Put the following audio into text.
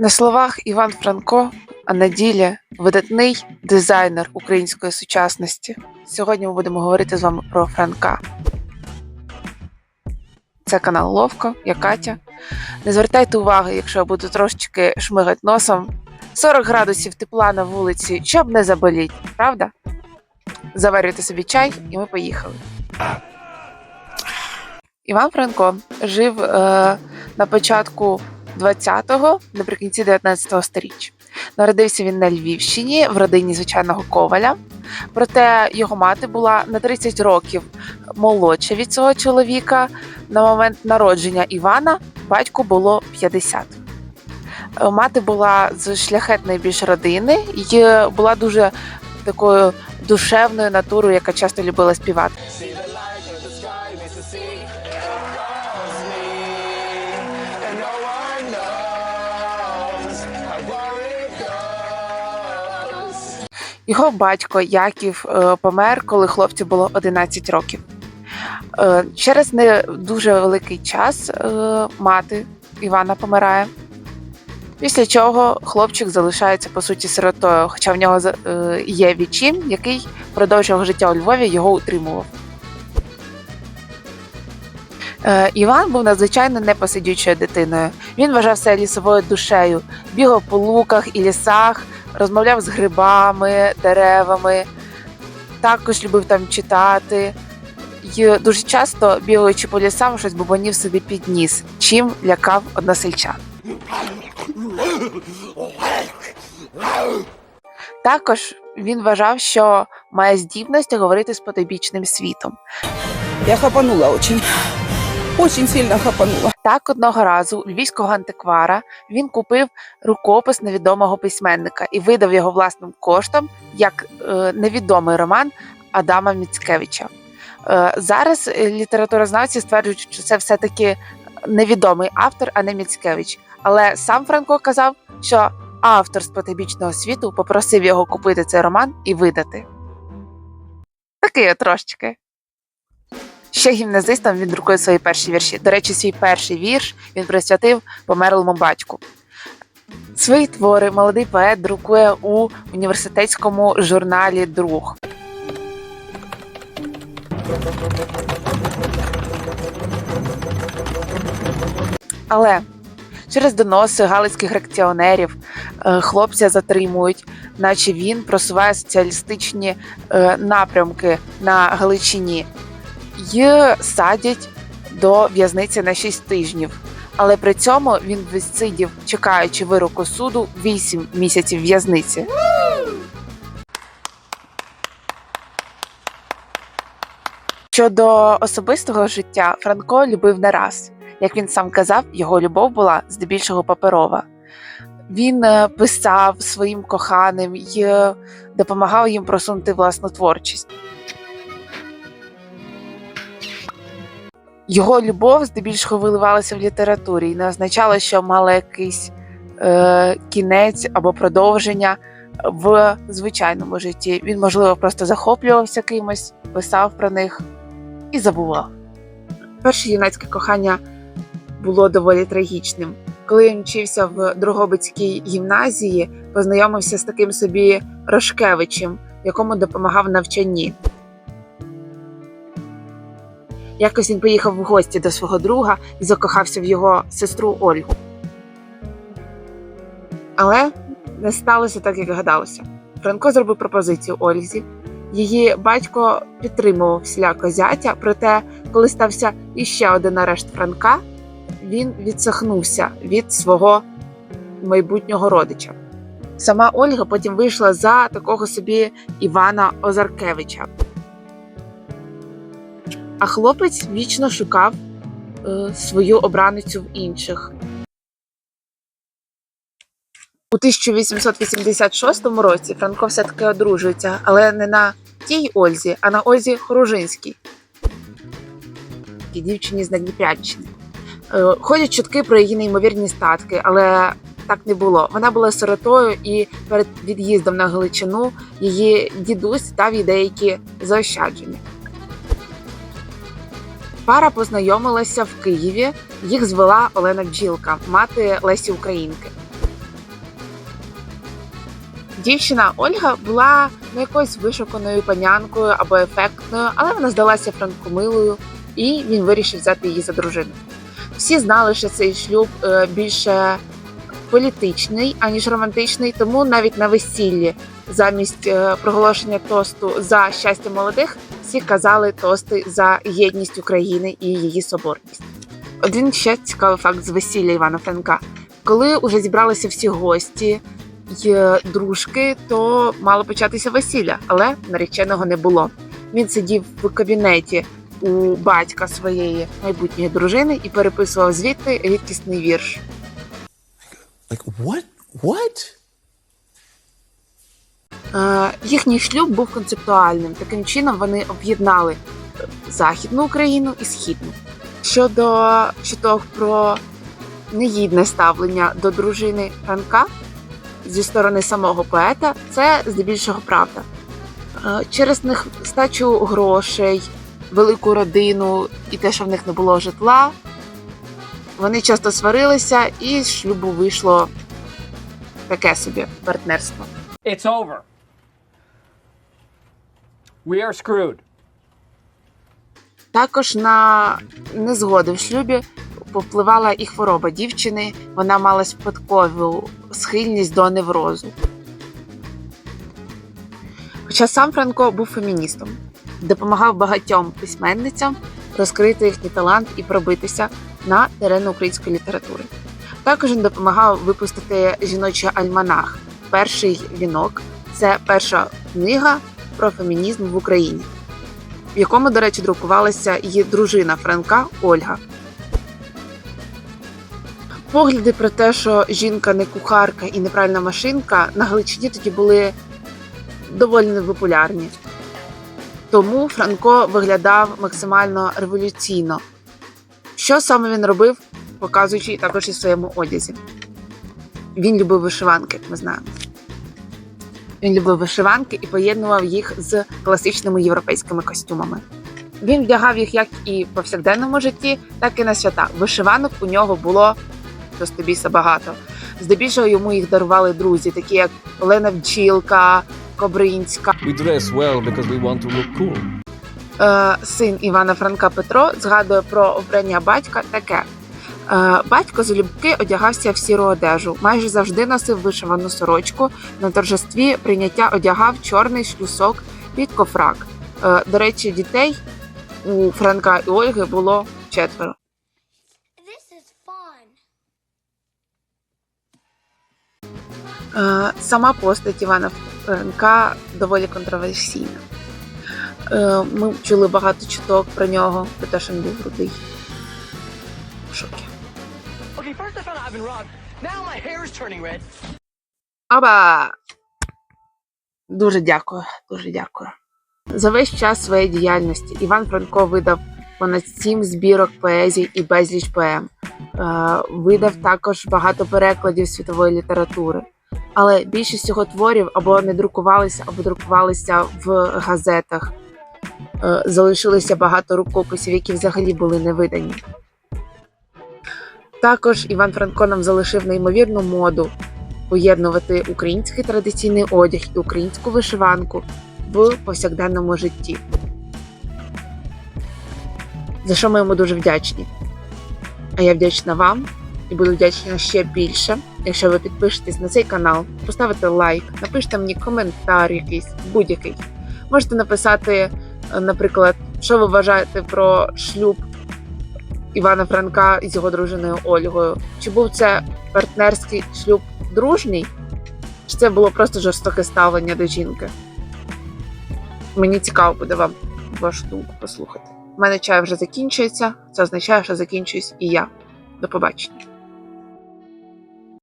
На словах Іван Франко, а на ділі видатний дизайнер української сучасності. Сьогодні ми будемо говорити з вами про Франка. Це канал Ловко, я Катя. Не звертайте уваги, якщо я буду трошечки шмигати носом. 40 градусів тепла на вулиці, щоб не заболіть, правда? Заварюйте собі чай, і ми поїхали. Іван Франко жив е, на початку 20-го, наприкінці 19-го сторіччя. Народився він на Львівщині в родині звичайного коваля. Проте його мати була на 30 років молодша від цього чоловіка. На момент народження Івана батьку було 50. Е, Мати була з шляхетної більш родини і була дуже такою душевною натурою, яка часто любила співати. Його батько Яків е, помер, коли хлопцю було 11 років. Через не дуже великий час е, мати Івана помирає. Після чого хлопчик залишається по суті сиротою, хоча в нього е, є відчим, який впродовж його життя у Львові його утримував. Іван був надзвичайно непосидючою дитиною. Він вважався лісовою душею, бігав по луках і лісах, розмовляв з грибами, деревами, також любив там читати. І дуже часто, бігаючи по лісам, щось бубонів собі підніс, чим лякав односельчан. Також він вважав, що має здібності говорити з потойбічним світом. Я хапанула очень. Очень сильно хапанула. Так одного разу у львівського антиквара він купив рукопис невідомого письменника і видав його власним коштом як е, невідомий роман Адама Міцкевича. Е, зараз е, літературознавці стверджують, що це все-таки невідомий автор, а не Міцкевич. Але сам Франко казав, що автор з потойбічного світу попросив його купити цей роман і видати. От трошечки. Ще гімназистом він друкує свої перші вірші. До речі, свій перший вірш він присвятив померлому батьку. Свої твори молодий поет друкує у університетському журналі Друг. Але через доноси галицьких реакціонерів е, хлопця затримують, наче він просуває соціалістичні е, напрямки на Галичині й садять до в'язниці на 6 тижнів. Але при цьому він відсидів, чекаючи вироку суду, 8 місяців в'язниці. Щодо особистого життя, Франко любив не раз. Як він сам казав, його любов була здебільшого паперова. Він е, писав своїм коханим і е, допомагав їм просунути власну творчість. Його любов здебільшого виливалася в літературі і не означало, що мала якийсь е, кінець або продовження в звичайному житті. Він, можливо, просто захоплювався кимось, писав про них і забував. Перше юнацьке кохання було доволі трагічним. Коли він вчився в Дрогобицькій гімназії, познайомився з таким собі Рошкевичем, якому допомагав навчанні. Якось він поїхав в гості до свого друга і закохався в його сестру Ольгу. Але не сталося так, як гадалося. Франко зробив пропозицію Ользі. Її батько підтримував всіляко зятя, проте, коли стався іще один арешт Франка, він відсахнувся від свого майбутнього родича. Сама Ольга потім вийшла за такого собі Івана Озаркевича. А хлопець вічно шукав е, свою обраницю в інших. У 1886 році Франко все-таки одружується, але не на тій Ользі, а на Ользі Хоружинській, дівчині з Надніпрянщини. Е, Ходять чутки про її неймовірні статки, але так не було. Вона була сиротою, і перед від'їздом на Галичину її дідусь дав їй деякі заощадження. Пара познайомилася в Києві. Їх звела Олена Бджілка, мати Лесі Українки. Дівчина Ольга була не якоюсь вишуканою панянкою або ефектною, але вона здалася Франкомилою, і він вирішив взяти її за дружину. Всі знали, що цей шлюб е, більше політичний, аніж романтичний, тому навіть на весіллі замість е, проголошення тосту за щастя молодих всі казали тости за єдність України і її соборність. Один ще цікавий факт з весілля Івана Франка. Коли вже зібралися всі гості й е, дружки, то мало початися весілля, але нареченого не було. Він сидів в кабінеті у батька своєї майбутньої дружини і переписував звідти рідкісний вірш. Like, what? What? Е, Їхній шлюб був концептуальним. Таким чином вони об'єднали західну Україну і східну. Щодо чуток про негідне ставлення до дружини Франка зі сторони самого поета, це здебільшого правда. Е, Через стачу грошей, велику родину і те, що в них не було житла, вони часто сварилися, і з шлюбу вийшло таке собі партнерство. It's over. We are screwed. Також на незгоди в шлюбі попливала і хвороба дівчини. Вона мала спадкову схильність до неврозу. Хоча сам Франко був феміністом, допомагав багатьом письменницям розкрити їхній талант і пробитися на терен української літератури. Також він допомагав випустити жіночий альманах. Перший вінок це перша книга про фемінізм в Україні в якому, до речі, друкувалася її дружина Франка Ольга. Погляди про те, що жінка не кухарка і неправильна машинка, на Галичині тоді були доволі непопулярні. Тому Франко виглядав максимально революційно. Що саме він робив, показуючи також і своєму одязі. Він любив вишиванки, як ми знаємо. Він любив вишиванки і поєднував їх з класичними європейськими костюмами. Він вдягав їх як і в повсякденному житті, так і на свята. Вишиванок у нього було просто біса багато. Здебільшого йому їх дарували друзі, такі як Олена Вчілка, Кобринська. We dress well because we want to look cool. Е, син Івана Франка Петро згадує про обрання батька таке. Е, Батько залюбки одягався в сіру одежу, майже завжди носив вишивану сорочку. На торжестві прийняття одягав чорний шлюсок під кофрак. Е, До речі, дітей у Франка і Ольги було четверо. Сама постать Івана Франка доволі контроверсійна. Е, Ми чули багато чуток про нього, про те, що він був рудий. В шокі. Аба! Дуже дякую, дуже дякую. За весь час своєї діяльності Іван Франко видав понад сім збірок поезій і безліч поем. Е, видав також багато перекладів світової літератури. Але більшість його творів або не друкувалися, або друкувалися в газетах. Е, залишилося багато рукописів, які взагалі були не видані. Також Іван Франко нам залишив неймовірну моду поєднувати український традиційний одяг і українську вишиванку в повсякденному житті. За що ми йому дуже вдячні. А я вдячна вам і буду вдячна ще більше, якщо ви підпишетесь на цей канал, поставите лайк, напишете мені коментар якийсь, будь-який. Можете написати, наприклад, що ви вважаєте про шлюб Івана Франка з його дружиною Ольгою. Чи був це партнерський шлюб дружній? Чи це було просто жорстоке ставлення до жінки? Мені цікаво буде вам вашу думку послухати. У мене чай вже закінчується. Це означає, що закінчуюсь і я. До побачення.